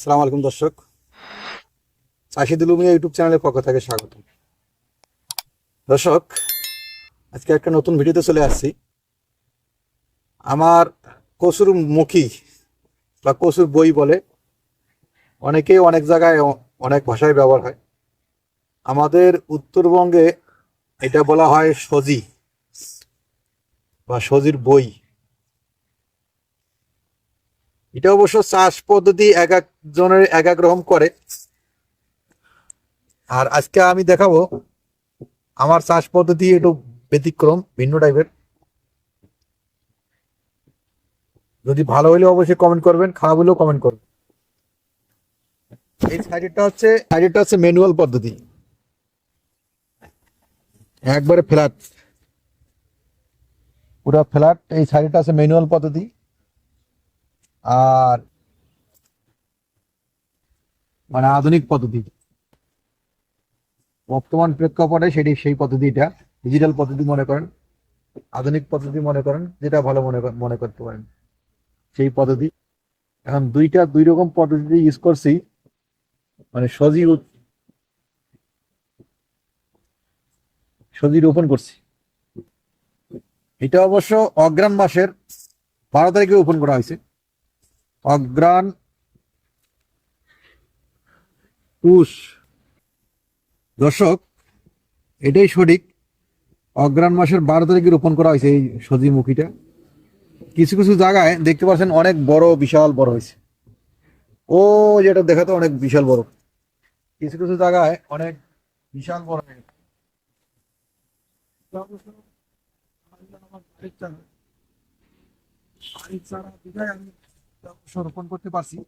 আসসালামু আলাইকুম দর্শক। চাষি দুলুমিয়া ইউটিউব চ্যানেলের পক্ষ থেকে স্বাগত। দর্শক, আজকে একটা নতুন ভিডিওতে চলে আসছি। আমার কসুর মুখী বা কসুর বই বলে অনেকেই অনেক জায়গায় অনেক ভাষায় ব্যবহার হয়। আমাদের উত্তরবঙ্গে এটা বলা হয় সজি বা সজির বই। এটা অবশ্য চাষ পদ্ধতি এক এক জনের এক এক রকম করে। আর আজকে আমি দেখাবো আমার চাষ পদ্ধতি একটু ব্যতিক্রম, ভিন্ন টাইপের। যদি ভালো হলে অবশ্যই কমেন্ট করবেন, খারাপ হলেও কমেন্ট করবেন। এই সাইডেরটা হচ্ছে সাইডেরটা হচ্ছে ম্যানুয়াল পদ্ধতি। একবারে ফ্ল্যাট পুরো ফ্ল্যাট এই সাইডেরটা আছে ম্যানুয়াল পদ্ধতি। আর মানে আধুনিক পদ্ধতি। বর্তমান প্রেক্ষাপটে সেটি সেই পদ্ধতিটা ডিজিটাল পদ্ধতি মনে করেন, আধুনিক পদ্ধতি মনে করেন, যেটা ভালো মনে মনে করতে পারেন। সেই পদ্ধতি। এখন দুইটা, দুই রকম পদ্ধতি ইউজ করছি মানে সজি সজি রোপণ করছি। এটা অবশ্য অগ্রাণ মাসের বারো তারিখে রোপণ করা হয়েছে। অগ্রাণ পুষ দর্শক, এটাই সঠিক। অগ্রাণ মাসের বারো তারিখে রোপণ করা হয়েছে এই সজিমুখীটা কিছু কিছু জায়গায় দেখতে পাচ্ছেন অনেক বড়, বিশাল বড় হয়েছে। ও, যেটা দেখাতে অনেক বিশাল বড়। কিছু কিছু জায়গায় অনেক বিশাল বড় হয়ে গেছে। রোপণ করতে পারছি।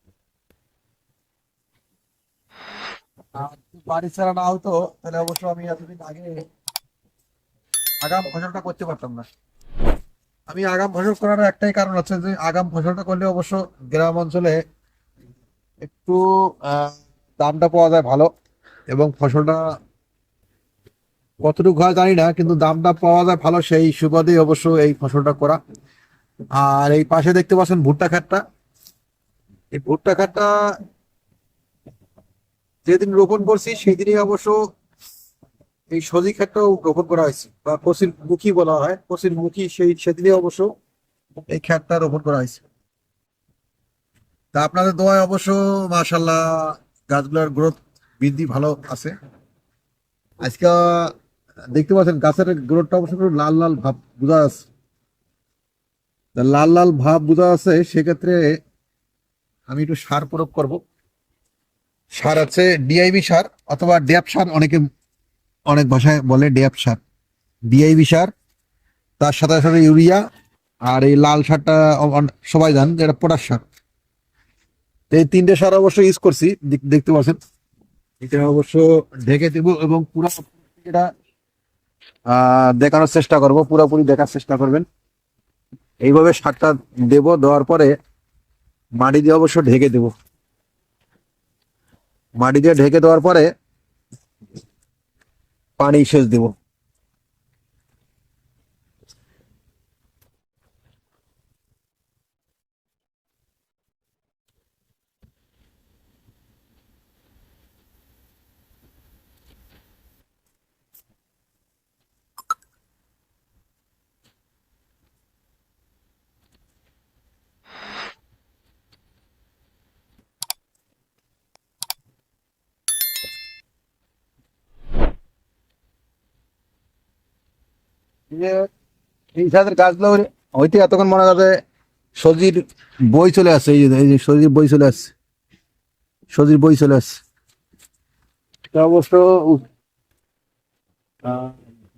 যদি ছাড়া না হতো, তাহলে অবশ্য আমি এতদিন আগে আগাম ফসলটা করতে পারতাম না। আমি আগাম ফসল করার একটাই কারণ আছে যে, আগাম ফসলটা করলে অবশ্য গ্রাম অঞ্চলে একটু দামটা পাওয়া যায় ভালো এবং ফসলটা কতটুকু হয় জানি না, কিন্তু দামটা পাওয়া যায় ভালো, সেই সুবাদেই অবশ্য এই ফসলটা করা। আর এই পাশে দেখতে পাচ্ছেন ভুট্টা খাটটা এই ভুট্টা খাটটা যেদিন রোপণ করছি সেই দিনই অবশ্য এই সজি খাটটাও রোপণ করা হয়েছে, বা কচির মুখী বলা হয় কচির মুখী সেই সেদিনই অবশ্য এই খ্যাটটা রোপণ করা হয়েছে। তা আপনাদের দোয়ায় অবশ্য মাশাল্লাহ গাছগুলোর গ্রোথ বৃদ্ধি ভালো আছে। আজকে দেখতে পাচ্ছেন গাছের গ্রোথটা অবশ্য লাল লাল ভাব বোঝা আছে লাল লাল ভাব বোঝা আছে সেক্ষেত্রে আমি একটু সার প্রয়োগ করব। সার আছে ডিআইবি সার অথবা ড্যাপ সার, অনেকে অনেক ভাষায় বলে ড্যাপ সার। ডিআইবি সার, তার সাথে সাথে ইউরিয়া আর এই লাল সারটা সবাই জান যেটা পটাশ সার। এই তিনটে সার অবশ্য ইউজ করছি, দেখ- দেখতে পাচ্ছেন। এটা অবশ্য ঢেকে দেব এবং পুরো এটা দেখানোর চেষ্টা করব। পুরোপুরি দেখার চেষ্টা করবেন। এইভাবে সারটা দেব, দেওয়ার পরে মাটি দিয়ে অবশ্য ঢেকে দেব। মাটি দিয়ে ঢেকে দেওয়ার পরে পানি সেচ দেব। যে এই সাথে গাছগুলো হইতে এতক্ষণ মনে করে সজির বই চলে আসছে এই যে এই যে সজির বই চলে আসছে। সজির বই চলে আসছে। অবশ্য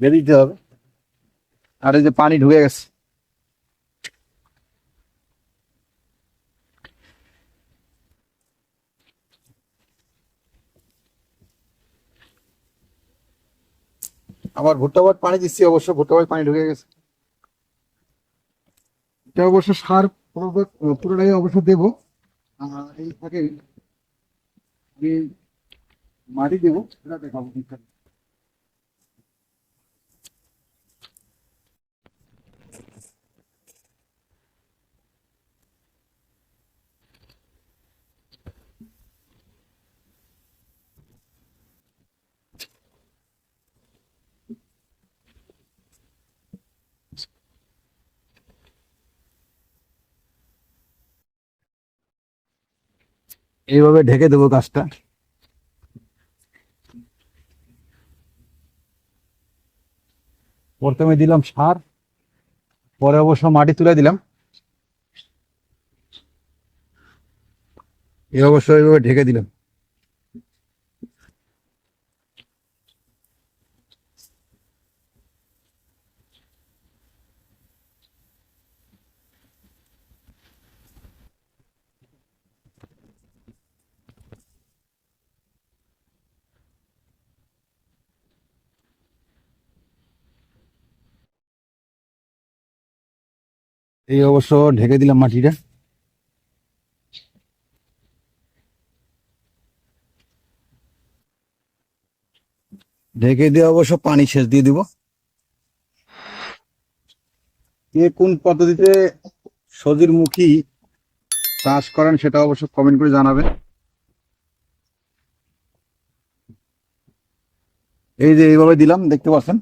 বেরিয়ে দিতে হবে। আর এই যে পানি ঢুকে গেছে। আমার ভুট্টা পানি দিচ্ছি, অবশ্য ভুট্টা পানি ঢুকে গেছে। এটা অবশ্য সার পুরো- পুরোটাই অবশ্য দেব। এই ফাঁকে আমি মাটি দেবো, সেটা দেখাবো এইভাবে ঢেকে দেবো গাছটা প্রথমে দিলাম সার, পরে অবশ্য মাটি তুলে দিলাম। এই অবশ্য এইভাবে ঢেকে দিলাম। এই অবশ্য ঢেকে দিলাম মাটিটা। ঢেকে দিয়ে অবশ্য পানি সেচ দিয়ে দিব। কে কোন পদ্ধতিতে সজির মুখী চাষ করেন সেটা অবশ্য কমেন্ট করে জানাবেন। এই যে এইভাবে দিলাম, দেখতে পাচ্ছেন?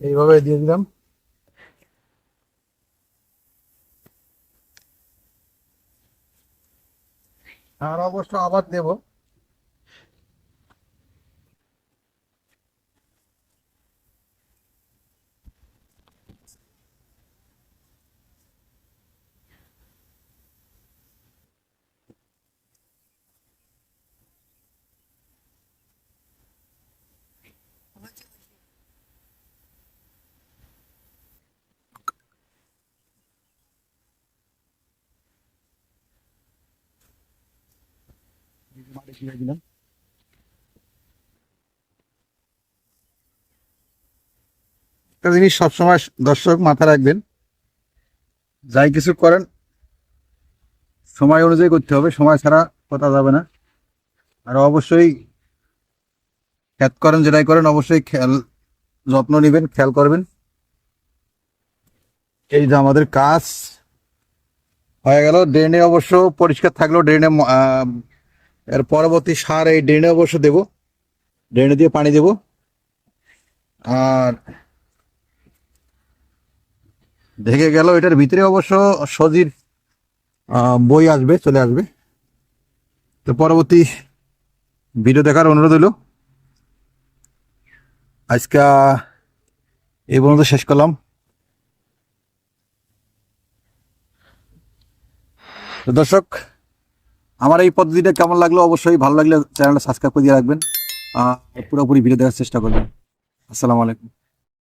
এইভাবে দিয়ে দিলাম। আর অবশ্য আবার দেব। দিলাম একটা জিনিস সবসময় দর্শক মাথায় রাখবেন, যাই কিছু করেন, সময় অনুযায়ী করতে হবে, সময় ছাড়া কথা যাবে না। আর অবশ্যই খ্যাত করেন, যেটাই করেন, অবশ্যই খেয়াল, যত্ন নেবেন, খেয়াল করবেন। এই যে আমাদের কাজ হয়ে গেল ড্রেনে অবশ্য পরিষ্কার থাকলেও ড্রেনে এর পরবর্তী সার এই ড্রেনে অবশ্য দেব। ড্রেনে দিয়ে পানি দেব। আর দেখে গেল, এটার ভিতরে অবশ্য সজির বই আসবে, চলে আসবে। তো পরবর্তী ভিডিও দেখার অনুরোধ হলো আজকে এই পর্যন্ত শেষ করলাম। দর্শক আমার এই পদ্ধতিটা কেমন লাগল? অবশ্যই ভালো লাগলে চ্যানেলটা সাবস্ক্রাইব করে দিয়ে রাখবেন। পুরোপুরি ভিডিও দেওয়ার চেষ্টা করবেন। আসসালামু আলাইকুম।